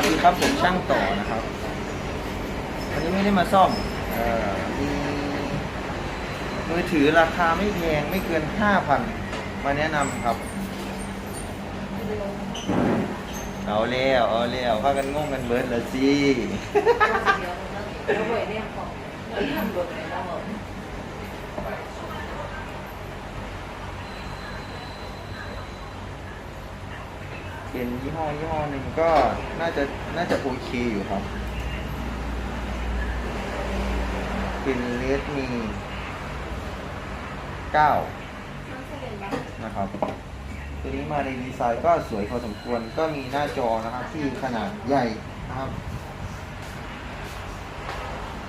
วัสดีครับผมช่างต่อนะครับวันนี้ไม่ได้มาซ่อมเอ่อมีมือถือราคาไม่แพงไม่เกินห้าพันมาแนะนำครับ เอาแล้วเอาแล้วพากันงงกันเบิร์ดแล้วสิเราเว้ยเนี่ยของเราทำรถไหนเราบอก เป็นยี่ห้อยี่ห้อหนึ่งก็น่าจะน่าจะโอเคอยู่ครับ เป็นเลสมีเก้านะครับ ตัวนี้มาในดีไซน์ก็สวยพอสมควรก็มีหน้าจอนะครับที่ขนาดใหญ่นะครับ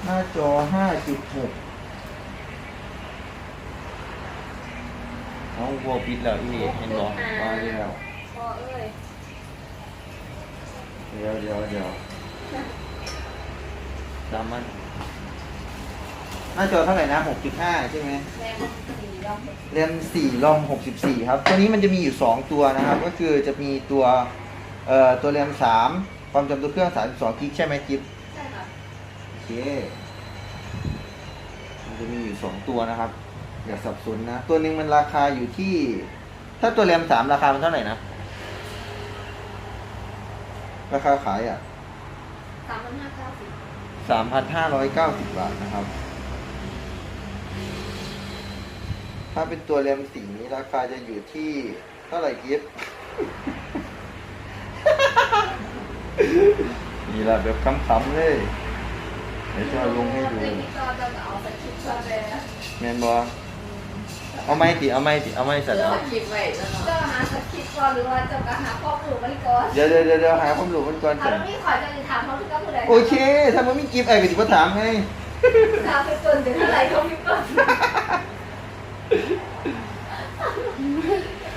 หน้าจอ 5.6น้องวัวปิดแล้วพี่เห็นบอกมาแล้ว เอ้ยเดี๋ยวเดี๋ยวเดี๋ยวดำมันหน้าจอเท่าไหร่นะ6.5 ใช่ไหมแรงมันสีดำเรม4ลอม64 ครับ ตัวนี้มันจะมีอยู่ 2 ตัวนะครับ ก็คือจะมีตัวเอ่อตัวเรม3ความจำตัวเครื่อง 32กิกใช่ไหมกิฟใช่ค่ะโอเคมันจะมีอยู่ 2 ตัวนะครับ อย่าสับสนนะ ตัวหนึ่งมันราคาอยู่ที่ ถ้าตัวเรม3ราคามันเท่าไหร่นะ ราคาขายอะสามพันห้าเก้าสิบ3,590บาทนะครับ ถ้าเป็นตัวเรมสีนี้ราคาจะอยู่ที่เท่าไหร่กิฟนี่แหละแบบคำๆเลยเดี๋ยวจะเอาลงให้ดูไม่มีก็จะเอาสคริปต์มาเลยนะแมนบอ เอาไม่ติเอาไม่ติเอาไม่สัตว์เจ้าเอาหยิบไว้แล้วเนาะเจ้าหาสคริปต์ก่อนหรือว่าเจ้าก็หาข้อมูลไว้ก่อนเดี๋ยวเดี๋ยวเดี๋ยวเดี๋ยวหาความรู้มันก่อนถ้าสันไม่ขอจะถามเขาที่ก็ผู้ใดโอเคถ้ามันไม่กิฟต์ไอ้ก็จะมาถามไงถามไปจนถึงเท่าไหร่เขาไม่ก่อน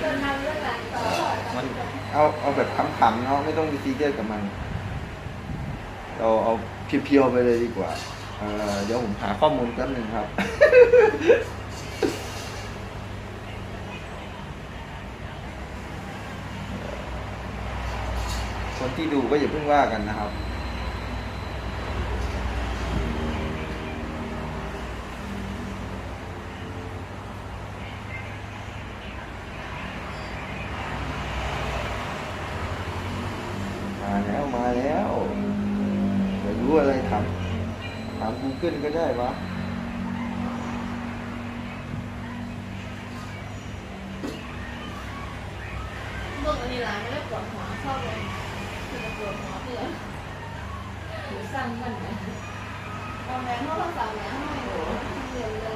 จนทำเรื่องนั้นต่อมันเอาเอาแบบขำๆเนาะไม่ต้องไปซีเรียสกับมันเราเอาเพียวๆไปเลยดีกว่าเอ่อเดี๋ยวผมหาข้อมูลแป๊บหนึ่งครับ คนที่ดูก็อย่าเพิ่งว่ากันนะครับ มาแล้วมาแล้วจะรู้อะไรถามถาม Google ก็ได้วะเมื่อวันนี้ร้านไม่ได้ปวดหัวชอบเลย คือปวหัวเพื่อนหนูสั่งมันไหมตอนแรกเขาก็สั่งแล้วให้หนูเรียนเลย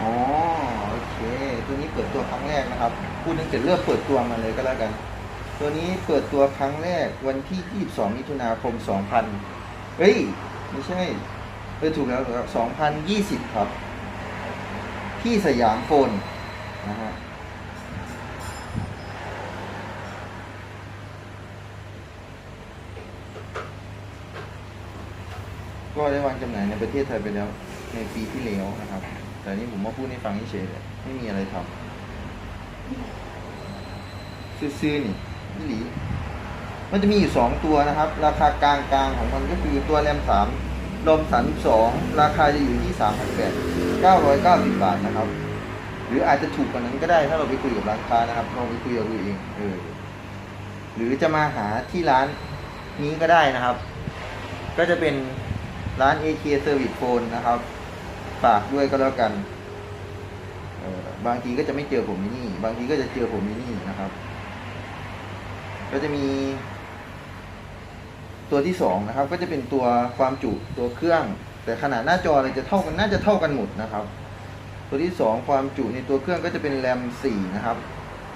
อ๋อโอเค ตัวนี้เปิดตัวครั้งแรก นึงเสร็จเริ่มเปิดตัวมาเลยก็แล้วกัน ตัวนี้เปิดตัวครั้งแรกวันที่ 22 มิถุนาคม 2000 เฮ้ย ไม่ใช่เออถูกแล้วถูกแล้ว2020 ครับ ที่สยามโฟนนะฮะก็ได้วางจำหน่ายในประเทศไทยไปแล้วในปีที่แล้วนะครับ แต่นี่ผมมาพูดให้ฟังเฉยๆเลยไม่มีอะไรทำ ซื้อๆนี่พี่หลีมันจะมีอยู่สองตัวนะครับ ราคากลางๆของมันก็คือตัวแรมสามลมสามสองราคาจะอยู่ที่สามพันแปดเก้าร้อยเก้าสิบบาทนะครับ หรืออาจจะถูกกว่านั้นก็ได้ ถ้าเราไปคุยกับร้านค้านะครับลองไปคุยกับดูเองเออหรือจะมาหาที่ร้านนี้ก็ได้นะครับ ก็จะเป็นร้าน AK Service Phone นะครับ ฝากด้วยก็แล้วกัน บางทีก็จะไม่เจอผมนี่ บางทีก็จะเจอผมนี่นะครับ ก็จะมีตัวที่สองนะครับ ก็จะเป็นตัวความจุตัวเครื่อง แต่ขนาดหน้าจออะไรจะเท่ากันน่าจะเท่ากันหมดนะครับ ตัวที่สองความจุในตัวเครื่องก็จะเป็นแรม4นะครับ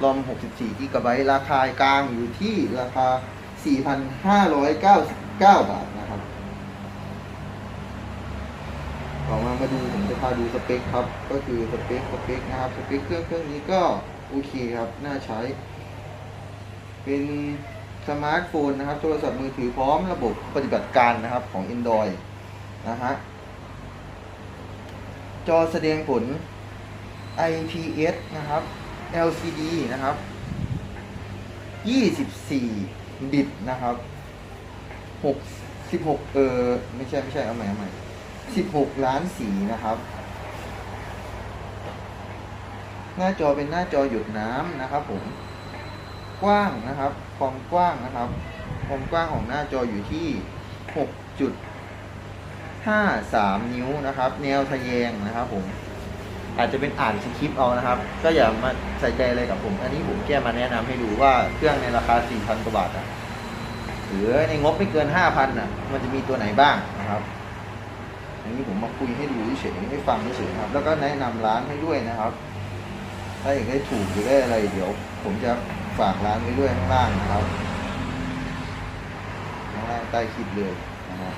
รอม64กิกะไบต์ราคากลางอยู่ที่ราคา 4,599 บาทนะครับ ต่อ มาดูผมจะพาดูสเปคครับ ก็คือสเปคสเปคนะครับสเปคเครื่องเครื่องนี้ก็โอเคครับน่าใช้ เป็นสมาร์ทโฟนนะครับ โทรศัพท์มือถือพร้อมระบบปฏิบัติการนะครับของ Android นะฮะจอแสดงผล IPS นะครับ LCD นะครับ 24 บิตนะครับ6 16 เออ ไม่ใช่ ไม่ใช่ เอาใหม่เอาใหม่ 16 ล้านสีนะครับ หน้าจอเป็นหน้าจอหยดน้ำนะครับผม กว้างนะครับ ความกว้างนะครับความกว้างของหน้าจออยู่ที่ 6.53 นิ้วนะครับ แนวทะแยงนะครับผม อาจจะเป็นอ่านสคริปต์เอานะครับ ก็อย่ามาใส่ใจเลยกับผม อันนี้ผมแค่มาแนะนำให้ดูว่าเครื่องในราคา 4,000 กว่าบาทอะหรือในงบไม่เกิน 5,000อะ มันจะมีตัวไหนบ้างนะครับ อันนี้ผมมาคุยให้ดูเฉยๆให้ฟังเฉยครับ แล้วก็แนะนำร้านให้ด้วยนะครับ ถ้าอยากได้ถูกหรือได้อะไร เดี๋ยว ผมจะฝากร้านไว้ด้วยข้างล่างนะครับข้างล่างใต้คลิปเลยนะครับ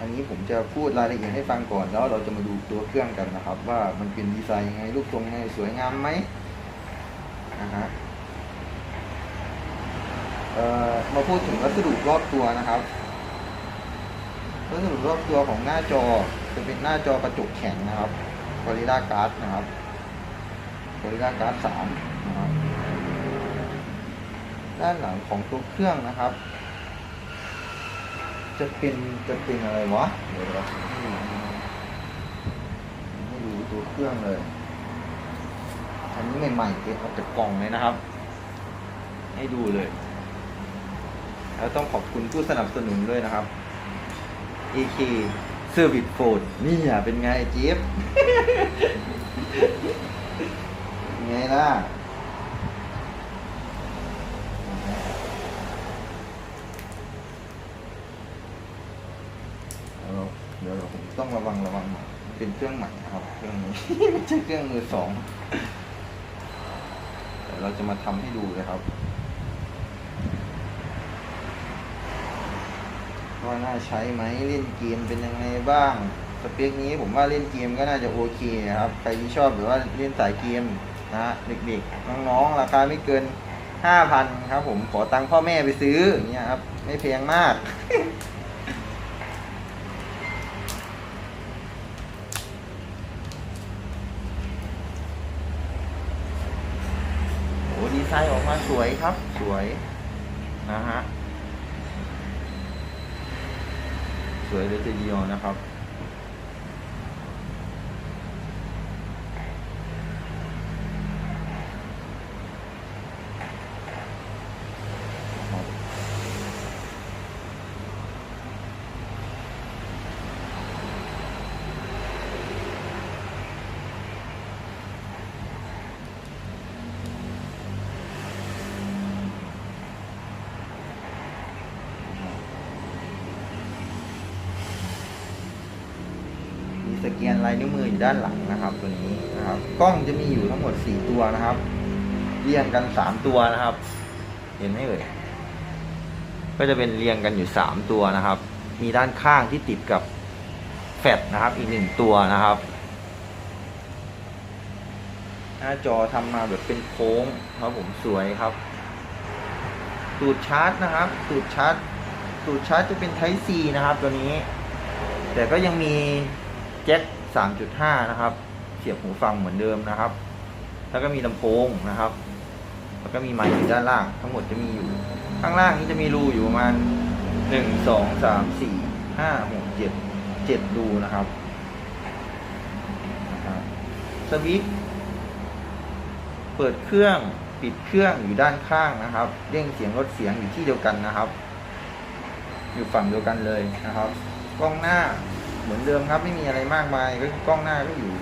อันนี้ผมจะพูดรายละเอียดให้ฟังก่อนแล้วเราจะมาดูตัวเครื่องกันนะครับ ว่ามันเป็นดีไซน์ยังไงรูปทรงยังไงสวยงามไหมนะฮะ มาพูดถึงวัสดุรอบตัวนะครับ วัสดุรอบตัวของหน้าจอจะเป็นหน้าจอกระจกแข็งนะครับ Gorilla Glass นะครับ Gorilla Glass 3นะครับด้านหลังของตัวเครื่องนะครับ จะเป็นจะเป็นอะไรวะเดี๋ยวเราให้ดูตัวเครื่องเลยอันนี้ใหม่ๆเก็บออกจากกล่องเลยนะครับ ให้ดูเลย แล้วต้องขอบคุณผู้สนับสนุนด้วยนะครับ AK Service Phone นี่อะเป็นไงเจี๊ยบไงล่ะเดี๋ยวเดี๋ยวผมต้องระวังระวังหน่เป็นเครื่องใหม่ครับเครื่องนี้ไม่ใช่เครื่องมือสองเดี๋ยวเราจะมาทำให้ดูเลยครับ ว่าน่าใช้ไหมเล่นเกมเป็นยังไงบ้าง สเปคนี้ผมว่าเล่นเกมก็น่าจะโอเคครับใครที่ชอบหรือว่าเล่นสายเกมนะเด็กๆน้องๆราคาไม่เกินห้าพันครับ ผมขอตังค์พ่อแม่ไปซื้ออย่างเงี้ยครับ ไม่แพงมากโอ้ดีไซน์ออกมาสวยครับสวยนะฮะ สวยเลยทีเดียวนะครับ มีสแกนลายนิ้วมืออยู่ด้านหลังนะครับ ตัวนี้นะครับกล้องจะมีอยู่ทั้งหมด 4 ตัวนะครับเรียงกัน 3 ตัวนะครับ เห็นไหมเอ่ยก็จะเป็นเรียงกันอยู่ 3 ตัวนะครับ มีด้านข้างที่ติดกับแฟลชนะครับ อีกหนึ่งตัวนะครับหน้าจอทำมาแบบเป็นโค้งครับผมสวยครับ ตูดชาร์จนะครับตูดชาร์จตูดชาร์จจะเป็น Type C นะครับ ตัวนี้ แต่ก็ยังมี แจ็ค 3.5 นะครับ เสียบหูฟังเหมือนเดิมนะครับ แล้วก็มีลำโพงนะครับ แล้วก็มีไมค์อยู่ด้านล่าง ทั้งหมดจะมีอยู่ ข้างล่างนี้จะมีรูอยู่ประมาณ 1 2 3 4 5 6 7 7รูนะครับสวิตช์เปิดเครื่องปิดเครื่องอยู่ด้านข้างนะครับเร่งเสียงลดเสียงอยู่ที่เดียวกันนะครับ อยู่ฝั่งเดียวกันเลยนะครับ กล้องหน้า เหมือนเดิมครับ ไม่มีอะไรมากมายก็กล้องหน้าก็อยู่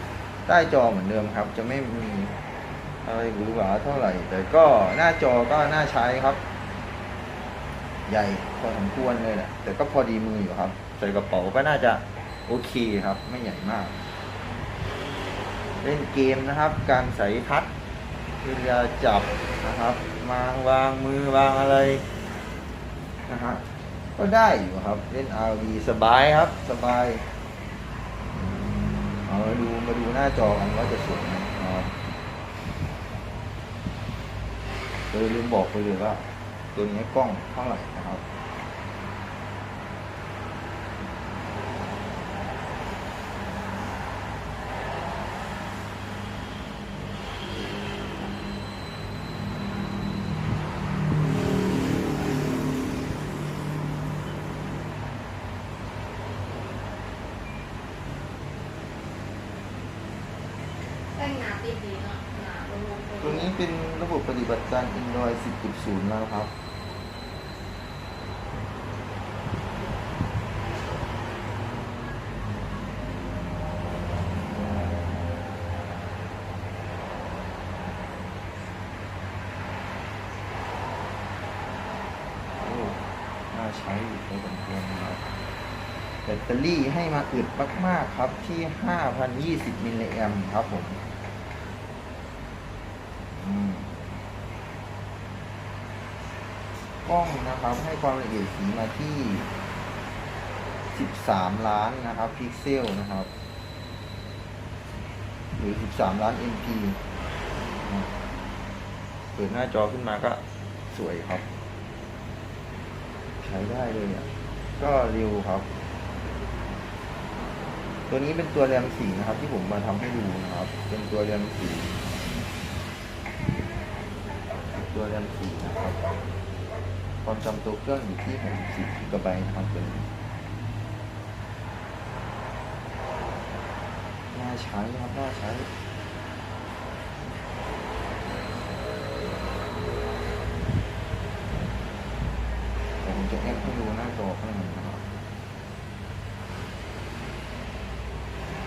ใต้จอเหมือนเดิมครับ จะไม่มีอะไรหรูหราเท่าไหร่ แต่ก็หน้าจอก็น่าใช้ครับ ใหญ่พอสมควรเลยแหละแต่ก็พอดีมืออยู่ครับ ใส่กระเป๋าก็น่าจะโอเคครับ ไม่ใหญ่มาก เล่นเกมนะครับ การใส่ทัชเวลาจับนะครับ มางวางมือวางอะไรนะฮะก็ได้อยู่ครับ เล่น RV สบายครับ สบาย เอามาดูมาดูหน้าจอกันว่าจะสวยไหมนะครับเลยลืมบอกไปเลยว่า ตัวนี้กล้องเท่าไหร่นะครับ แตัวนี้เป็นระบบปฏิบัติการ Android 10.0 แล้วนะครับโอ้น่าใช้อยู่พอสมควรครับแบตเตอรี่ให้มาอึดมาก ๆ ครับที่ 5,020 มิลลิแอมป์ครับผม อืม กล้องนะครับ ให้ความละเอียดสีมาที่ 13 ล้านนะครับพิกเซลนะครับ หรือ 13 ล้าน MP เปิดหน้าจอขึ้นมาก็สวยครับ ใช้ได้เลยอะก็เร็วครับ ตัวนี้เป็นตัวแรมสีนะครับ ที่ผมมาทำให้ดูนะครับ เป็นตัวแรมสีตัวแรมสีนะครับ ความจำตัวเครื่องอยู่ที่ 64กิกะไบต์นะครับตัวนี้น่าใช้ครับน่าใช้แต่ผมจะแอปให้ดูหน้าจอข้างในนะครับ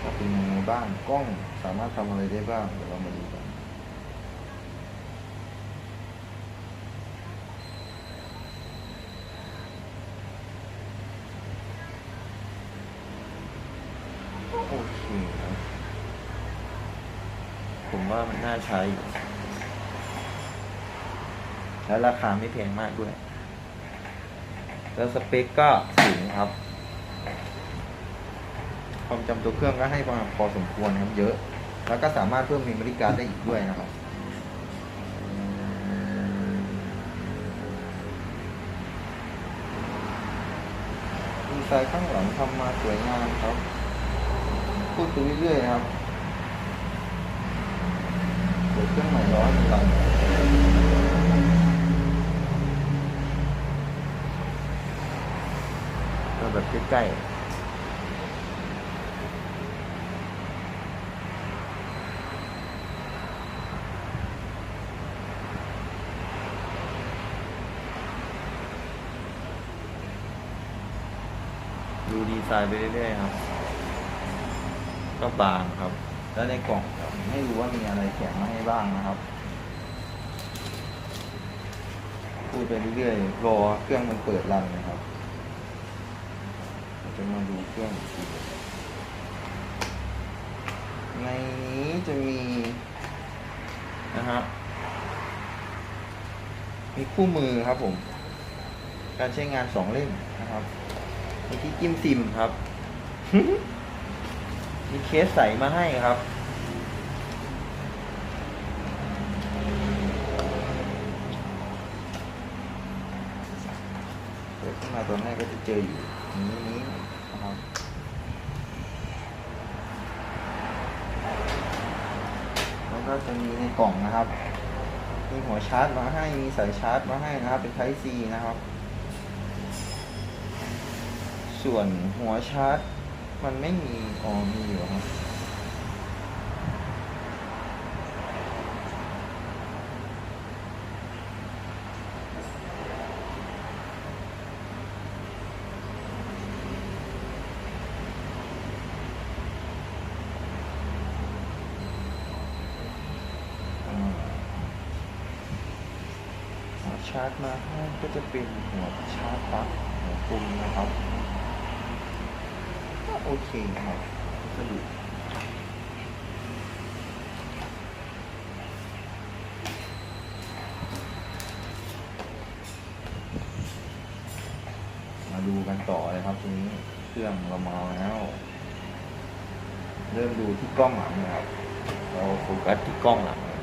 ว่าเป็นยังไงบ้างกล้องสามารถทำอะไรได้บ้างเดี๋ยวเรามาดูกัน โอเคนะผมว่ามันน่า ใช้อยู่แล้วราคาไม่แพงมากด้วย แล้วสเปคก็สูงครับ ความจำตัวเครื่องก็ให้มาพอสมควรครับเยอะ แล้วก็สามารถเพิ่มมมโมรี่การได้อีกด้วยนะครับดีไซน์ข้างหลังทำมาสวยงามครับ พูดไปเรื่อยๆครับ เปิดเครื่องใหม่ร้อนหลังก็แบบใกล้ๆดูดีไซน์ไปเรื่อยๆครับ ก็บางครับ แล้วในกล่องไม่รู้ว่ามีอะไรแถมมาให้บ้างนะครับ พูดไปเรื่อยๆรอเครื่องมันเปิดรันนะครับเราจะมาดูเครื่องในนี้จะมีนะฮะมีคู่มือครับผม การใช้งานสองเล่มนะครับมีที่จิ้มซิมครับ มีเคสใสมาให้ครับ เปิดขึ้นมาตัวแรกก็จะเจออยู่นี้นี้นะครับแล้วก็จะมีในกล่องนะครับ มีหัวชาร์จมาให้ มีสายชาร์จมาให้นะครับ เป็น Type C นะครับ ส่วนหัวชาร์จ มันไม่มีอ๋อมีอยู่ครับ อ่าหัวชาร์จมาให้ก็จะเป็นหัวชาร์จปลั๊กหัวปุ่มนะครับ ก็ โอเคครับสะดวกมาดูกันต่อเลยครับทีนี้เครื่องเรามาแล้วเริ่มดูที่กล้องหลังนะครับ เราโฟกัสที่กล้องหลังเลย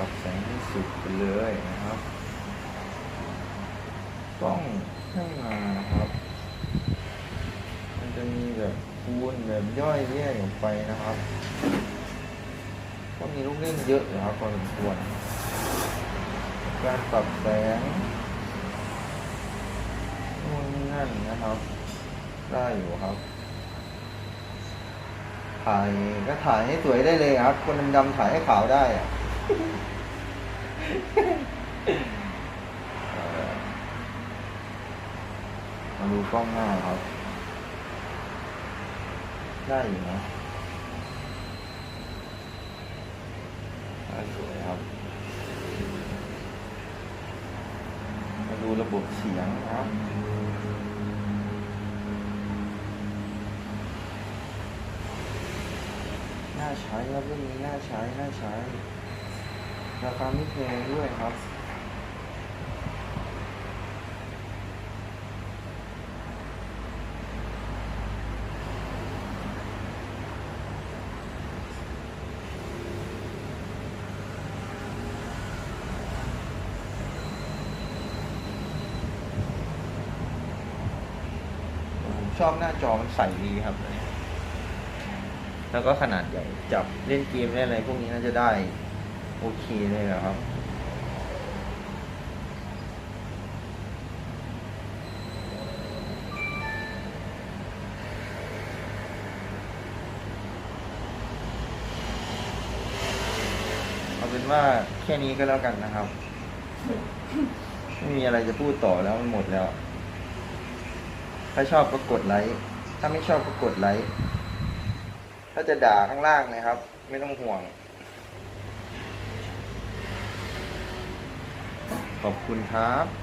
ป รับแสงให้สุดไปเลยนะครับกล้องข้มานะครับ มันจะมีแบบคูณแบบย่อยแยกออกไปนะครับ ก็มีลูกเล่นเยอะนะครับพอสมควร การปรับแสงนู่นนี่นั่นนะครับ ได้อยู่ครับถ่ายก็ถ่ายให้สวยได้เลยครับ คนดำๆถ่ายให้ขาวได้อะ มาดูกล้องหน้าครับ ได้อยู่นะสวยครับ มาดูระบบเสียงครับน่าใช้ครับเรื่องนี้น่าใช้ น่าใช้ ราคาไม่แพงด้วยครับผมชอบหน้าจอมันใสดีครับ แล้วก็ขนาดใหญ่จับเล่นเกมเล่นอะไรพวกนี้น่าจะได้ โอเคเลยอครับ เอาเป็นว่าแค่นี้ก็แล้วกันนะครับ ไม่มีอะไรจะพูดต่อแล้วมันหมดแล้ว ถ้าชอบก็กดไลค์ ถ้าไม่ชอบก็กดไลค์ ถ้าจะด่าข้างล่างนะครับ ไม่ต้องห่วง ขอบคุณครับ